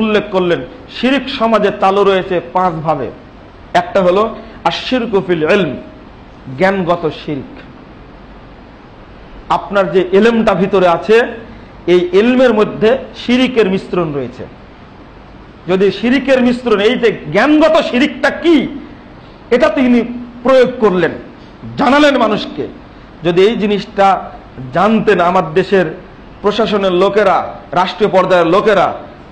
উল্লেখ করলেন? শিরিক সমাজে চালু রয়েছে পাঁচ ভাবে একটা হলো আশির কফিল এলম জ্ঞানগত শিরিক। আপনার যে এলেমটা ভিতরে আছে, এই এলমের মধ্যে শিরিকের মিশ্রণ রয়েছে। যদি শিরিকের মিশ্রণ, এই যে জ্ঞানগত শিরিকটা কি, এটা তিনি প্রয়োগ করলেন, জানালেন মানুষকে। যদি এই জিনিসটা জানতেন আমার দেশের প্রশাসনের লোকেরা, রাষ্ট্রীয় পর্যায়ের লোকেরা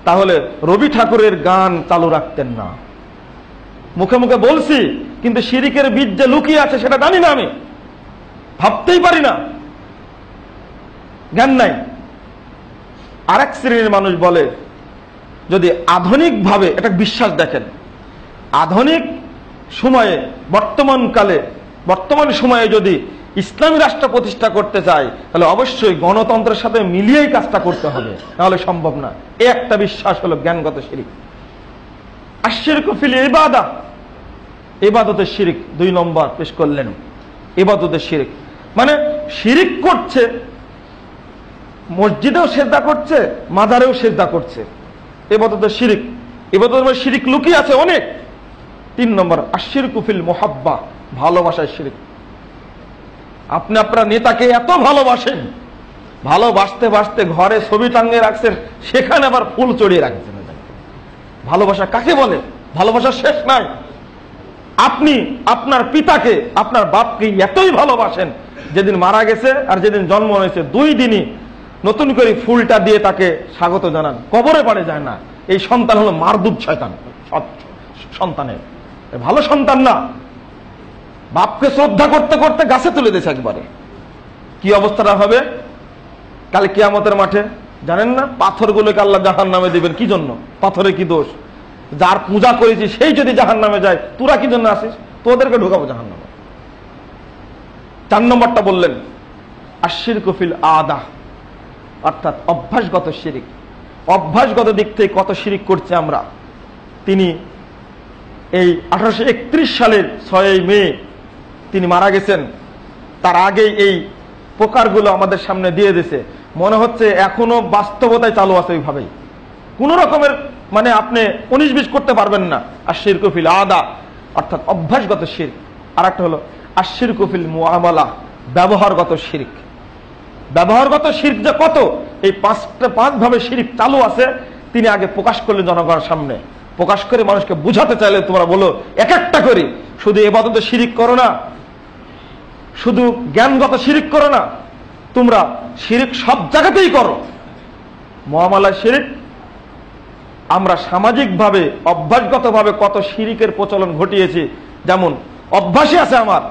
তাহলে রবি ঠাকুরের গান চালু রাখতেন না। মুখে মুখে বলছি, কিন্তু শিরিকের বীজ যে লুকিয়ে আছে সেটা জানি না আমি। ভাবতেই পারি না। জ্ঞান নাই। আরেক শ্রেণির মানুষ বলে, যদি আধুনিকভাবে, এটা বিশ্বাস দেখেন, আধুনিক সময়ে, বর্তমান কালে, বর্তমান সময়ে যদি ইসলামী রাষ্ট্র প্রতিষ্ঠা করতে চায় তাহলে অবশ্যই গণতন্ত্রের সাথে মিলিয়েই কাজটা করতে হবে। নাহলে সম্ভব না। এ একটা বিশ্বাস হলো জ্ঞানগত শিরিক। আশ্বির কফিল ইবাদা। ইবাদতের শিরিক দুই নম্বর পেশ করলেন। ইবাদতের শিরিক। মানে শিরিক করছে, মসজিদেও শ্রদ্ধা করছে, মাজারেও শ্রদ্ধা করছে। এবাদতের শিরিক। এবাদতের শিরিক লুকিয়ে আছে অনেক। তিন নম্বর আশির কুফিল মোহাব্বা ভালোবাসায় শিরিক। আপনি আপনার নেতাকে এত ভালোবাসেন, ভালোবাসতে বাসতে ঘরে ছবি টাঙ্গে রাখছেন, সেখানে আবার ফুল চড়িয়ে রাখছেন ভালোবাসা কাকে বলে? ভালোবাসা শেষ নাই। আপনি আপনার পিতাকে, আপনার বাপকে এতই ভালোবাসেন, যেদিন মারা গেছে আর যেদিন জন্ম হয়েছে, দুই দিনই নতুন করে ফুলটা দিয়ে তাকে স্বাগত জানান। কবরে পারে যায় না। এই সন্তান হলো মারদুব শয়তান সন্তানের। ভালো সন্তান না। বাপকে শ্রদ্ধা করতে করতে গাছে তুলে দিয়েছে একবারে। কি অবস্থাটা হবে? কালে কিয়ামতের মাঠে, জানেন না? পাথরগুলোকে আল্লাহ জাহান নামে দিবেন। কি জন্য? পাথরে কি দোষ? যার পূজা করেছি, সেই যদি জাহান নামে যায়, তোরা কি জন্য আসিস? তোদেরকে ঢুকাবো জাহান নামে চার নম্বরটা বললেন আশির কফিল আদা। অর্থাৎ অভ্যাসগত শিরিক। অভ্যাসগত দিক থেকে কত শিরিক করছে আমরা? তিনি এই আঠারোশো একত্রিশ সালের ছয়ই মে তিনি মারা গেছেন, তার আগেই এই প্রকারগুলো আমাদের সামনে দিয়ে দিছে। মনে হচ্ছে এখনও বাস্তবতায় চালু আছে ওইভাবেই। কোন রকমের মানে আপনি উনিশ বিশ করতে পারবেন না। আর শির কফিল আদা, অর্থাৎ অভ্যাসগত শির। আর একটা হলো আশির কফিল মুআমালা, ব্যবহারগত শিরিক। ব্যবহারগত শির্ক যে কত, এই পাঁচটা পাঁচ ভাবে শিরিক চালু আছে, তিনি আগে প্রকাশ করলেন জনগণের সামনে। প্রকাশ করে মানুষকে বুঝাতে চাইলে তোমরা বলো এক একটা করি। শুধু এবাদতে শিরিক করো না শুধু জ্ঞানগত শিরিক করো না, তোমরা শিরিক সব জায়গাতেই করো। মহামালায় শিরিক, আমরা সামাজিকভাবে, অভ্যাসগতভাবে কত শিরিকের প্রচলন ঘটিয়েছি। যেমন, অভ্যাসই আছে আমার।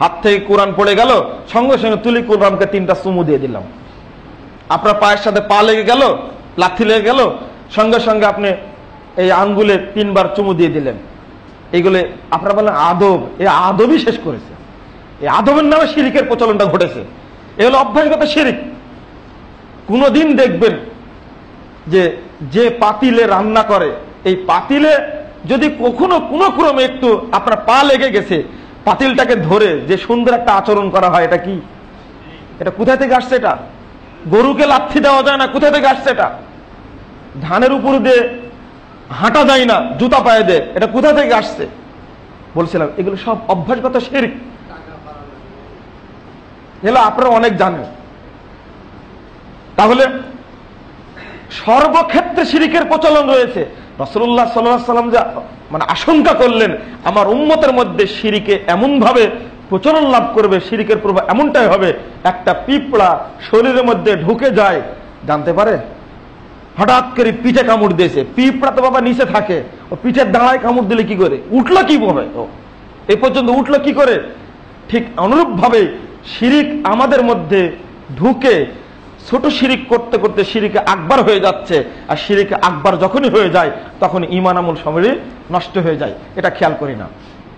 হাত থেকে কোরআন পড়ে গেল, সঙ্গে সঙ্গে তুলি কোরআনকে তিনটা চুমু দিয়ে দিলাম। আপনার পায়ের সাথে পা লেগে গেল, লাথি লেগে গেল, সঙ্গে সঙ্গে আপনি এই আঙ্গুলে তিনবার চুমু দিয়ে দিলেন। এইগুলো আপনারা বলেন আদব এই আদবই শেষ করেছে। এই আদবের নামে শিরিকের প্রচলনটা ঘটেছে। এ হলো অভ্যাসগত শিরিক। কোনোদিন দেখবেন যে যে পাতিলে রান্না করে, এই পাতিলে যদি কখনো কোনো ক্রমে একটু আপনার পা লেগে গেছে, পাতিলটাকে ধরে যে সুন্দর একটা আচরণ করা হয়, এটা কি? এটা কোথা থেকে আসছে এটা? গরুকে লাথি দেওয়া যায় না কোথা থেকে আসছে এটা? ধানের উপর দিয়ে হাঁটা যায় না, জুতা পায়ে দে এটা কোথা থেকে আসছে? বলছিলাম, এগুলো সব অভ্যাসগত শিরিক। এগুলো আপনারা অনেক জানেন। তাহলে সর্বক্ষেত্রে শিরিকের প্রচলন রয়েছে। রসুল্লাহ সাল্লাম যা মানে আশঙ্কা করলেন, আমার উম্মতের মধ্যে শিরিকে এমন ভাবে প্রচলন লাভ করবে, শিরিকের প্রভাব এমনটাই হবে, একটা পিঁপড়া শরীরের মধ্যে ঢুকে যায়। জানতে পারে? হঠাৎ করে পিঠে কামড় দিয়েছে। পিঁপড়া তো বাবা নিচে থাকে। ও পিঠের দাঁড়ায় কামড় দিলে কি করে? উঠল কি ভাবে ও এই পর্যন্ত উঠল কি করে? ঠিক অনুরূপ ভাবে শিরিক আমাদের মধ্যে ঢুকে ছোট শিরিক করতে করতে শিরিকে আকবার হয়ে যাচ্ছে। আর শিরিকে আকবার যখনই হয়ে যায়, তখন ইমান আমল সময় নষ্ট হয়ে যায়। এটা খেয়াল করি না।